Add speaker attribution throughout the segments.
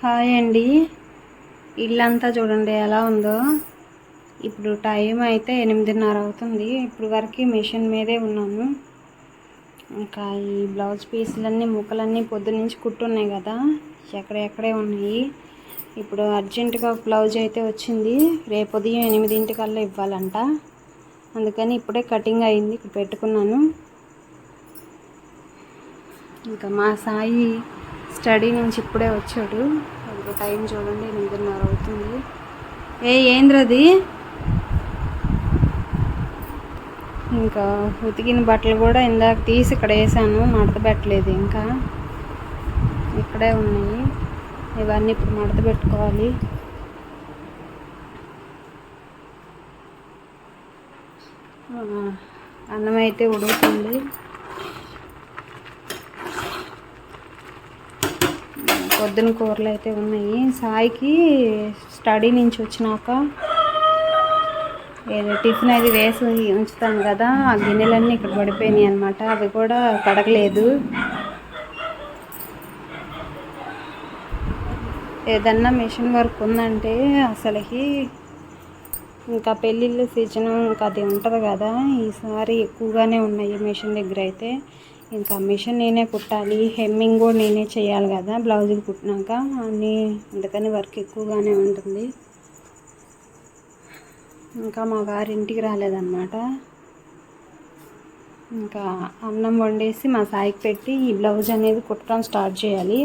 Speaker 1: Hi అండి. ఇల్లంతా చూడండి ఎలా ఉందో. ఇప్పుడు టైం అయితే ఎనిమిదిన్నర అవుతుంది. ఇప్పుడు వరకు మిషన్ మీదే ఉన్నాను. ఇంకా ఈ బ్లౌజ్ పీసులన్నీ ముక్కలన్నీ పొద్దునుంచి కుట్టున్నాయి కదా. ఎక్కడెక్కడే ఉన్నాయి. ఇప్పుడు అర్జెంటుగా ఒక బ్లౌజ్ అయితే వచ్చింది. రేపు ఉదయం ఎనిమిదింటికల్లా ఇవ్వాలంట. అందుకని ఇప్పుడే కటింగ్ అయింది. ఇక్కడ పెట్టుకున్నాను. ఇంకా మా సాయి స్టడీ నుంచి ఇప్పుడే వచ్చాడు. ఇప్పుడు టైం చూడండి ఎనిమిదిన్నర అవుతుంది. ఏ ఏంద్రది ఇంకా ఉతికిన బట్టలు కూడా ఇందాక తీసి ఇక్కడ వేసాను మడత పెట్టలేదు ఇంకా. ఇక్కడే ఉన్నాయి. ఇవన్నీ ఇప్పుడు మడత పెట్టుకోవాలి. అన్నం అయితే ఉడుకుతుంది. పొద్దున కూరలు అయితే ఉన్నాయి. సాయికి స్టడీ నుంచి వచ్చినాక ఏదో టిఫిన్ అది వేసి ఉంచుతాను కదా ఆ గిన్నెలన్నీ ఇక్కడ పడిపోయినాయి అనమాట అవి కూడా కడగలేదు ఏదన్నా మిషన్ వర్క్ ఉందంటే అసలుకి ఇంకా పెళ్ళిళ్ళు సీజన్ ఇంకా అది ఉంటుంది కదా. ఈసారి ఎక్కువగానే ఉన్నాయి మిషన్ దగ్గర అయితే. ఇంకా మిషన్ నేనే కుట్టాలి హెమ్మింగ్ కూడా నేనే చేయాలి కదా బ్లౌజులు కుట్టినాక. అన్నీ అందుకని వర్క్ ఎక్కువగానే ఉంటుంది. ఇంకా మా వారి ఇంటికి రాలేదన్నమాట. ఇంకా అన్నం వండేసి మా సాయికి పెట్టి ఈ బ్లౌజ్ అనేది కుట్టడం స్టార్ట్ చేయాలి.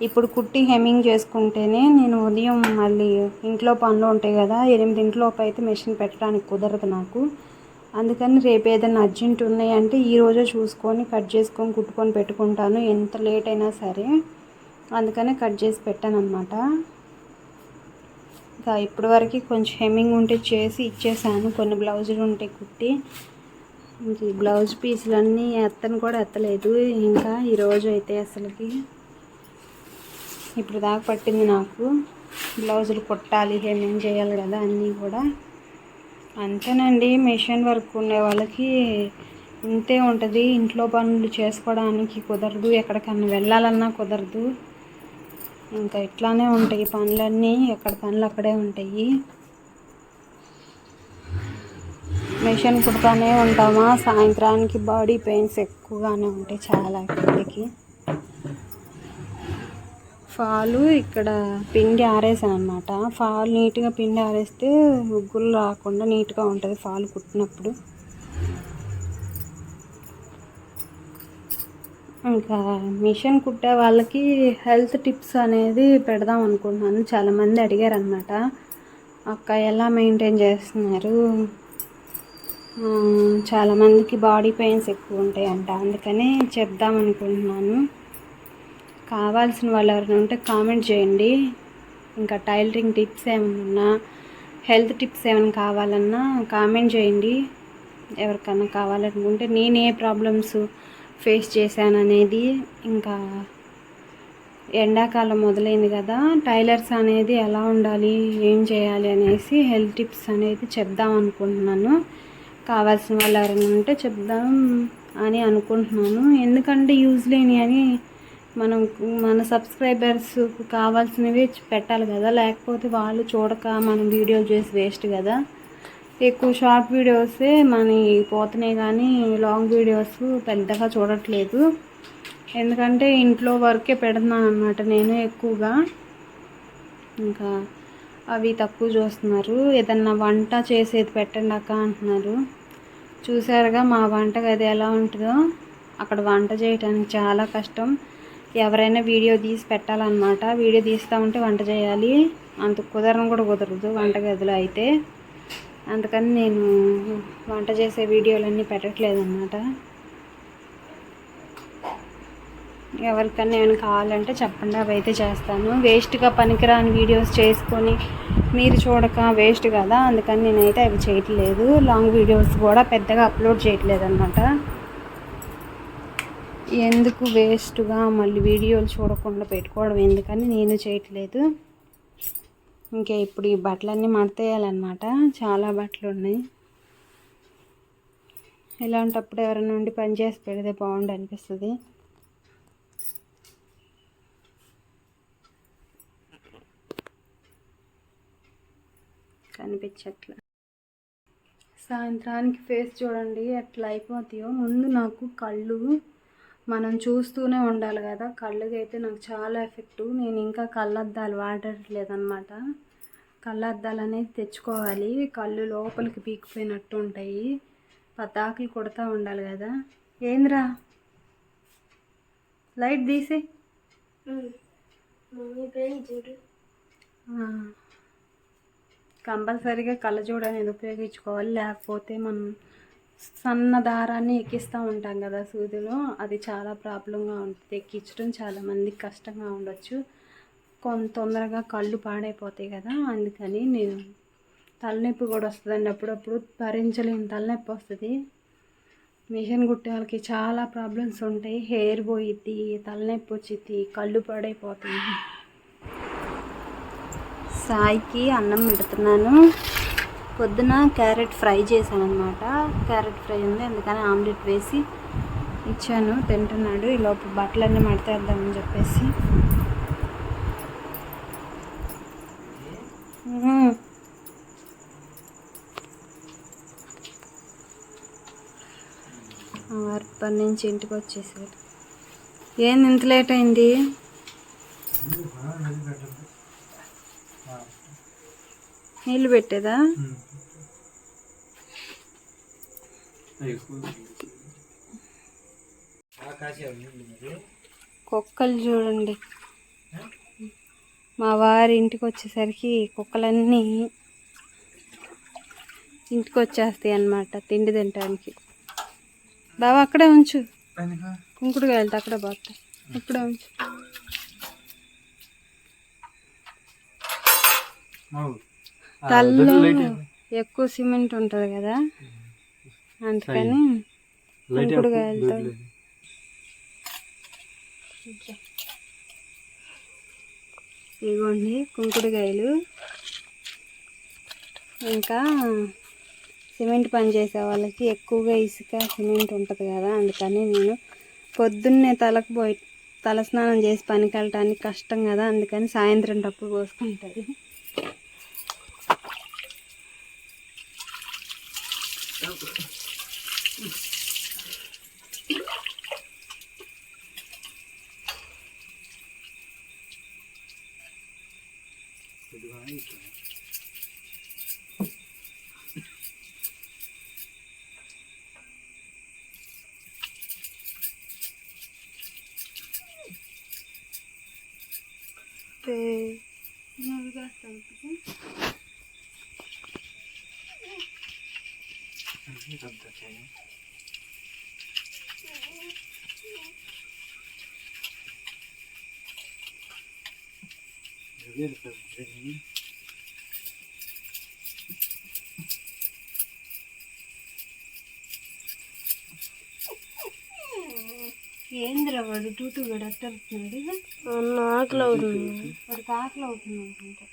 Speaker 1: ఇప్పుడు కుట్టి హెమ్మింగ్ చేసుకుంటేనే నేను ఉదయం మళ్ళీ ఇంట్లో పనులు ఉంటాయి కదా ఎనిమిదింటిలోపు అయితే మెషిన్ పెట్టడానికి కుదరదు నాకు. అందుకని రేపు ఏదైనా అర్జెంట్ ఉన్నాయంటే ఈరోజే చూసుకొని కట్ చేసుకొని కుట్టుకొని పెట్టుకుంటాను. ఎంత లేట్ అయినా సరే. అందుకనే కట్ చేసి పెట్టాను అనమాట ఇంకా ఇప్పటివరకు కొంచెం హెమ్మింగ్ ఉంటే చేసి ఇచ్చేసాను. కొన్ని బ్లౌజులు ఉంటే కుట్టి. బ్లౌజ్ పీసులన్నీ ఎత్తను కూడా ఎత్తలేదు. ఇంకా ఈరోజు అయితే అసలుకి ఇప్పుడు దాకా పట్టింది నాకు. బ్లౌజులు కుట్టాలి హెమ్మింగ్ చేయాలి కదా అన్నీ కూడా. అంతేనండి మిషన్ వర్క్ ఉండే వాళ్ళకి ఇంతే ఉంటుంది. ఇంట్లో పనులు చేసుకోవడానికి కుదరదు. ఎక్కడికన్నా వెళ్ళాలన్నా కుదరదు. ఇంకా ఇట్లానే ఉంటాయి పనులన్నీ. ఎక్కడ పనులు అక్కడే ఉంటాయి. మిషన్ కుడతానే ఉంటామా? సాయంత్రానికి బాడీ పెయిన్స్ ఎక్కువగానే ఉంటాయి చాలా మందికి ఫాలు ఇక్కడ పిండి ఆరేసాను అనమాట ఫాల్ నీట్గా పిండి ఆరేస్తే ముగ్గులు రాకుండా నీట్గా ఉంటుంది ఫాల్ కుట్టినప్పుడు. ఇంకా మిషన్ కుట్టే వాళ్ళకి హెల్త్ టిప్స్ అనేది పెడదాం అనుకుంటున్నాను. చాలామంది అడిగారు అనమాట అక్క ఎలా మెయింటైన్ చేస్తున్నారు? చాలామందికి బాడీ పెయిన్స్ ఎక్కువ ఉంటాయంట. అందుకని చెప్దాం అనుకుంటున్నాను. కావాల్సిన వాళ్ళు ఎవరైనా ఉంటే కామెంట్ చేయండి. ఇంకా టైలరింగ్ టిప్స్ ఏమైనా హెల్త్ టిప్స్ ఏమైనా కావాలన్నా కామెంట్ చేయండి. ఎవరికన్నా కావాలనుకుంటే నేను ఏ ప్రాబ్లమ్స్ ఫేస్ చేశాను అనేది ఇంకా ఎండాకాలం మొదలైంది కదా టైలర్స్ అనేది ఎలా ఉండాలి ఏం చేయాలి అనేసి హెల్త్ టిప్స్ అనేది చెప్దాం అనుకుంటున్నాను. కావాల్సిన వాళ్ళు ఎవరైనా ఉంటే చెప్దాం అని అనుకుంటున్నాను. ఎందుకంటే యూజ్ లేని అని మనం మన సబ్స్క్రైబర్స్ కావాల్సినవి పెట్టాలి కదా. లేకపోతే వాళ్ళు చూడక మనం వీడియో చేసి వేస్ట్ కదా. ఎక్కువ షార్ట్ వీడియోసే మన పోతున్నాయి కానీ లాంగ్ వీడియోస్ పెద్దగా చూడట్లేదు. ఎందుకంటే ఇంట్లో వర్కే పెడుతున్నాను అనమాట నేను ఎక్కువగా. ఇంకా అవి తక్కువ చూస్తున్నారు. ఏదన్నా వంట చేసేది పెట్టండి అక్క అంటున్నారు. చూసారుగా మా వంట గది ఎలా ఉంటుందో. అక్కడ వంట చేయడానికి చాలా కష్టం. ఎవరైనా వీడియో తీసి పెట్టాలన్నమాట. వీడియో తీస్తూ ఉంటే వంట చేయాలి. అంత కుదరను కూడా కుదరదు. వంట గదిలో అయితే. అందుకని నేను వంట చేసే వీడియోలన్నీ పెట్టట్లేదు అన్నమాట ఎవరికన్నా ఏమైనా కావాలంటే చెప్పండి. అవి అయితే చేస్తాను. వేస్ట్గా పనికిరాని వీడియోస్ చేసుకొని మీరు చూడక వేస్ట్ కదా. అందుకని నేనైతే అవి చేయట్లేదు. లాంగ్ వీడియోస్ కూడా పెద్దగా అప్లోడ్ చేయట్లేదు అనమాట ఎందుకు వేస్ట్గా మళ్ళీ వీడియోలు చూడకుండా పెట్టుకోవడం ఎందుకని నేను చేయట్లేదు. ఇంకా ఇప్పుడు ఈ బట్టలన్నీ మడతేయాలన్నమాట. చాలా బట్టలు ఉన్నాయి. ఇలాంటప్పుడు ఎవరైనా ఉండి పని చేసి పెడితే బాగుండి అనిపిస్తుంది. కనిపించట్లా. సాయంత్రానికి ఫేస్ చూడండి ఎట్లా అయిపోతాయో. ముందు నాకు కళ్ళు మనం చూస్తూనే ఉండాలి కదా. కళ్ళకి అయితే నాకు చాలా ఎఫెక్ట్. నేను ఇంకా కళ్ళద్దాలు వాడట్లేదన్నమాట. కళ్ళద్దాలు అనేది తెచ్చుకోవాలి. కళ్ళు లోపలికి పీకిపోయినట్టు ఉంటాయి. పతాకులు కొడతా ఉండాలి కదా. ఏంద్రా? లైట్ తీసి. కంపల్సరీగా కళ్ళజోడు అనేది ఉపయోగించుకోవాలి. లేకపోతే మనం సన్న దారాన్ని ఎక్కిస్తూ ఉంటాం కదా సూదిలో అది చాలా ప్రాబ్లంగా ఉంటుంది. ఎక్కించడం చాలా మందికి కష్టంగా ఉండొచ్చు. కొంత తొందరగా కళ్ళు పాడైపోతాయి కదా అందుకని నేను తలనొప్పి కూడా వస్తుందండి. అప్పుడప్పుడు భరించలేని తలనొప్పి వస్తుంది. మిషన్ కుట్టే వాళ్ళకి చాలా ప్రాబ్లమ్స్ ఉంటాయి. హెయిర్ పోయిద్ది తలనొప్పి వచ్చిద్ది కళ్ళు పాడైపోతుంది సాయికి అన్నం పెడుతున్నాను. పొద్దున క్యారెట్ ఫ్రై చేశాను అనమాట క్యారెట్ ఫ్రై ఉంది అందుకని ఆమ్లెట్ వేసి ఇచ్చాను తింటున్నాడు. ఈ లోపు బట్టలన్నీ మడతేద్దామని చెప్పేసి. మ్మ్. వర్క్ పని నుంచి ఇంటికి వచ్చేసాడు. ఏంది ఇంత లేట్ అయింది? నీళ్ళు పెట్టేదా? కుక్కలు చూడండి. మా వారి ఇంటికి వచ్చేసరికి కుక్కలన్నీ ఇంటికి వచ్చేస్తాయి అన్నమాట తిండి తినడానికి బాబా అక్కడే ఉంచు. కుంకుడుగా వెళ్తా అక్కడే బాగుతా అక్కడే ఉంచు. తల్లో ఎక్కువ సిమెంట్ ఉంటుంది కదా. అందుకని కుంకుడుగాయలతో ఇదిగోండి కుంకుడుకాయలు ఇంకా సిమెంట్ పని చేసే వాళ్ళకి ఎక్కువగా ఇసుక సిమెంట్ ఉంటుంది కదా అందుకని నేను పొద్దున్నే తలకు పోయి తల స్నానం చేసి పనికి వెళ్ళటానికి కష్టం కదా అందుకని సాయంత్రం టప్పుడు పోసుకుంటుంది.
Speaker 2: нічого.
Speaker 3: Ти...
Speaker 1: Ну, зараз там пішли.
Speaker 2: Ну, там таке, ні? Живі, без джині.
Speaker 1: ఏంద్రా వాడు టూటు కూడా అట్టడుతున్నాడు
Speaker 3: ఆకలి అవుతుంది
Speaker 1: వాడికి ఆకలి అవుతుంది అనుకుంటా.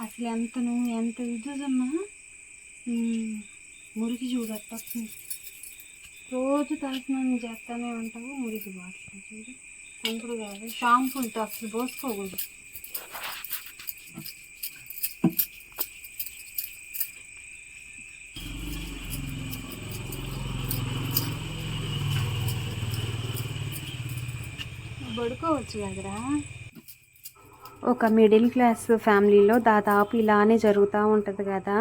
Speaker 1: అసలు ఎంత నువ్వు ఎంత ఇద్దమ్మా మురికి చూడట్టు వస్తుంది రోజు తలస్నానం చేస్తానే ఉంటావు మురికి బాగుంటుంది చూడు. అంకుడు కాదు షాంపూలతో అసలు పోసుకోకూడదు పడుకోవచ్చు కదరా ఒక మిడిల్ క్లాస్ ఫ్యామిలీలో దాదాపు ఇలానే జరుగుతూ ఉంటుంది కదా.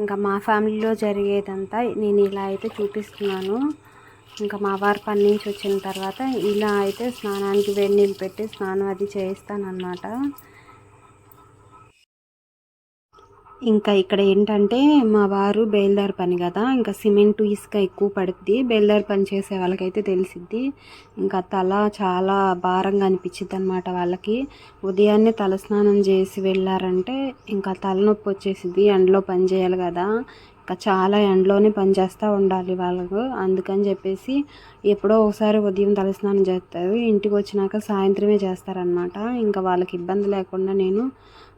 Speaker 1: ఇంకా మా ఫ్యామిలీలో జరిగేదంతా నేను ఇలా అయితే చూపిస్తున్నాను. ఇంకా మా వారు పని నుంచి వచ్చిన తర్వాత ఇలా అయితే స్నానానికి వేడి నీళ్ళు పెట్టి స్నానం అది చేయిస్తానన్నమాట. ఇంకా ఇక్కడ ఏంటంటే మా వారు బేల్దార్ పని కదా ఇంకా సిమెంట్ ఇసుక ఎక్కువ పడుద్ది. బేల్దార్ పని చేసే వాళ్ళకైతే తెలిసిద్ది. ఇంకా తల చాలా భారంగా అనిపించింది అనమాట వాళ్ళకి. ఉదయాన్నే తల స్నానం చేసి వెళ్ళారంటే ఇంకా తలనొప్పి వచ్చేసిద్ది ఎండలో పని చేయాలి కదా. చాలా ఎండలోనే పని చేస్తూ ఉండాలి వాళ్ళకు. అందుకని చెప్పేసి ఎప్పుడో ఒకసారి ఉదయం తలస్నానం చేస్తారు. ఇంటికి వచ్చినాక సాయంత్రమే చేస్తారనమాట ఇంకా వాళ్ళకి ఇబ్బంది లేకుండా నేను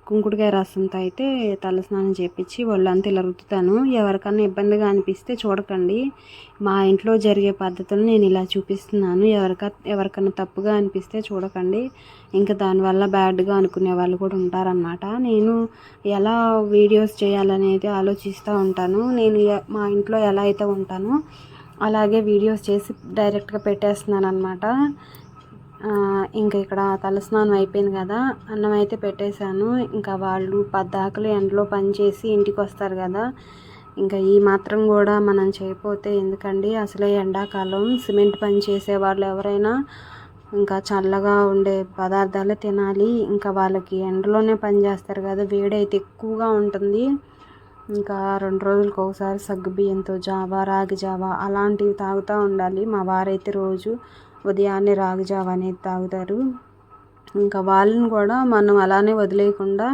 Speaker 1: కుంకుడుకాయ రసంతో అయితే తలస్నానం చేపించి ఒళ్ళంతా ఇలా రుద్దుతాను. ఎవరికన్నా ఇబ్బందిగా అనిపిస్తే చూడకండి. మా ఇంట్లో జరిగే పద్ధతులు నేను ఇలా చూపిస్తున్నాను. ఎవరిక ఎవరికన్నా తప్పుగా అనిపిస్తే చూడకండి. ఇంకా దానివల్ల బ్యాడ్గా అనుకునే వాళ్ళు కూడా ఉంటారనమాట నేను ఎలా వీడియోస్ చేయాలనేది ఆలోచిస్తూ ఉంటాను. నేను మా ఇంట్లో ఎలా అయితే ఉంటానో అలాగే వీడియోస్ చేసి డైరెక్ట్గా పెట్టేస్తున్నాను అనమాట ఇంకా ఇక్కడ తలస్నానం అయిపోయింది కదా. అన్నం అయితే పెట్టేశాను. ఇంకా వాళ్ళు పద్దాకలు ఎండలో పనిచేసి ఇంటికి వస్తారు కదా. ఇంకా ఈ మాత్రం కూడా మనం చేయకపోతే ఎందుకండి? అసలే ఎండాకాలం. సిమెంట్ పని చేసే వాళ్ళు ఎవరైనా ఇంకా చల్లగా ఉండే పదార్థాలే తినాలి. ఇంకా వాళ్ళకి ఎండలోనే పని చేస్తారు కదా. వేడైతే ఎక్కువగా ఉంటుంది. ఇంకా రెండు రోజులకు ఒకసారి సగ్గు బియ్యంతో జావా రాగి జావా అలాంటివి తాగుతూ ఉండాలి. మా వారైతే రోజు ఉదయాన్నే రాగి జావ అనేది తాగుతారు. ఇంకా వాళ్ళని కూడా మనం అలానే వదిలేయకుండా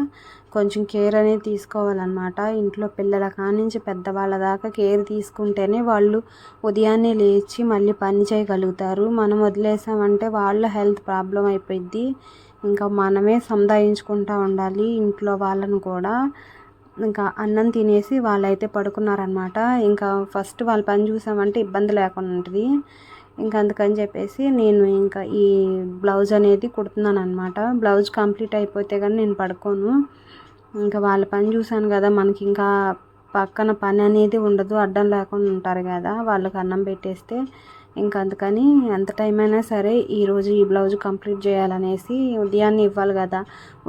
Speaker 1: కొంచెం కేర్ అనేది తీసుకోవాలన్నమాట. ఇంట్లో పిల్లల కానించి పెద్దవాళ్ళ దాకా కేర్ తీసుకుంటేనే వాళ్ళు ఉదయాన్నే లేచి మళ్ళీ పని చేయగలుగుతారు. మనం వదిలేసామంటే వాళ్ళ హెల్త్ ప్రాబ్లం అయిపోయింది ఇంకా మనమే సముదాయించుకుంటూ ఉండాలి ఇంట్లో వాళ్ళను కూడా. ఇంకా అన్నం తినేసి వాళ్ళైతే పడుకున్నారనమాట ఇంకా ఫస్ట్ వాళ్ళ పని చూసామంటే ఇబ్బంది లేకుండా ఉంటుంది. ఇంకా అందుకని చెప్పేసి నేను ఇంకా ఈ బ్లౌజ్ అనేది కుడుతున్నాను అనమాట బ్లౌజ్ కంప్లీట్ అయిపోతే కానీ నేను పడుకోను. ఇంకా వాళ్ళ పని చూశాను కదా మనకి ఇంకా పక్కన పని అనేది ఉండదు అడ్డం లేకుండా ఉంటారు కదా వాళ్ళకి అన్నం పెట్టేస్తే. ఇంకా అందుకని ఎంత టైం అయినా సరే ఈరోజు ఈ బ్లౌజ్ కంప్లీట్ చేయాలనేసి ఉదయాన్నే ఇవ్వాలి కదా.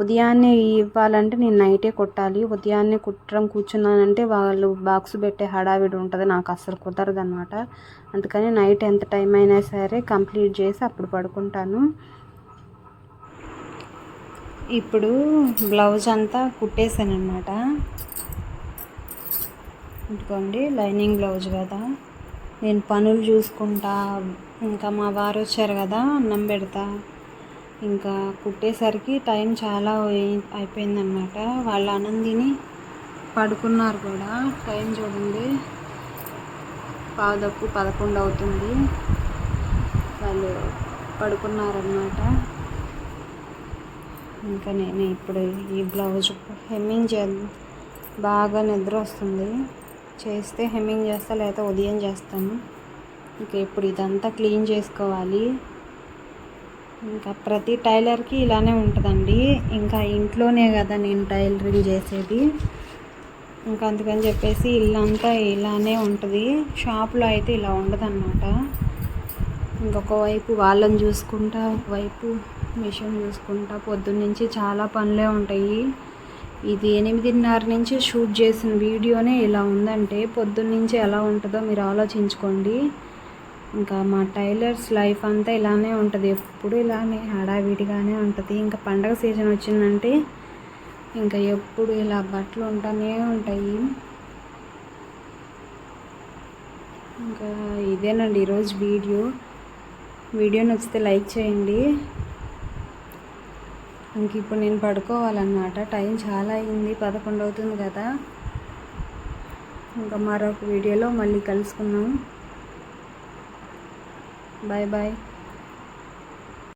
Speaker 1: ఉదయాన్నే ఇవ్వాలంటే నేను నైటే కుట్టాలి. ఉదయాన్నే కుట్టడం కూర్చున్నానంటే వాళ్ళు బాక్స్ పెట్టే హడావిడి ఉంటుంది. నాకు అస్సలు కుదరదు అనమాట అందుకని నైట్ ఎంత టైం అయినా సరే కంప్లీట్ చేసి అప్పుడు పడుకుంటాను. ఇప్పుడు బ్లౌజ్ అంతా కుట్టేశాను అనమాట ఇదిగోండి లైనింగ్ బ్లౌజ్ కదా. నేను పనులు చూసుకుంటా ఇంకా మా వారు వచ్చారు కదా అన్నం పెడతా. ఇంకా కుట్టేసరికి టైం చాలా అయిపోయిందనమాట వాళ్ళ ఆనందిని పడుకున్నారు కూడా. టైం చూడండి. పాదపు పదకొండు అవుతుంది. వాళ్ళు పడుకున్నారనమాట ఇంకా నేను ఇప్పుడు ఈ బ్లౌజ్ హెమ్మింగ్ చే బాగా నిద్ర వస్తుంది. చేస్తే హెమ్మింగ్ చేస్తా లేదా ఉదయం చేస్తాను. ఇంకా ఇప్పుడు ఇదంతా క్లీన్ చేసుకోవాలి. ఇంకా ప్రతి టైలర్కి ఇలానే ఉంటుందండి. ఇంకా ఇంట్లోనే కదా నేను టైలరింగ్ చేసేది. ఇంకా అందుకని చెప్పేసి ఇల్లంతా ఇలానే ఉంటుంది. షాప్లో అయితే ఇలా ఉండదు ఇంకొకవైపు ఇంకొక వైపు వాళ్ళని చూసుకుంటా ఒకవైపు మిషన్ చూసుకుంటా పొద్దున్నుంచి చాలా పనులే ఉంటాయి. ఇది ఎనిమిదిన్నర నుంచి షూట్ చేసిన వీడియోనే ఇలా ఉందంటే పొద్దున్నుంచి ఎలా ఉంటుందో మీరు ఆలోచించుకోండి. ఇంకా మా టైలర్స్ లైఫ్ అంతా ఇలానే ఉంటుంది ఎప్పుడు ఇలానే హడావిడిగానే ఉంటుంది. ఇంకా పండగ సీజన్ వచ్చిందంటే ఇంకా ఎప్పుడు ఇలా బట్టలు ఉంటానే ఉంటాయి. ఇంకా ఇదేనండి ఈరోజు వీడియో. వీడియో నచ్చితే లైక్ చేయండి. ఇంక ఇప్పుడు నేను పడుకోవాలన్నమాట. టైం చాలా అయింది. పదకొండు అవుతుంది కదా. ఇంకా మరొక వీడియోలో మళ్ళీ కలుసుకుందాం. Bye bye.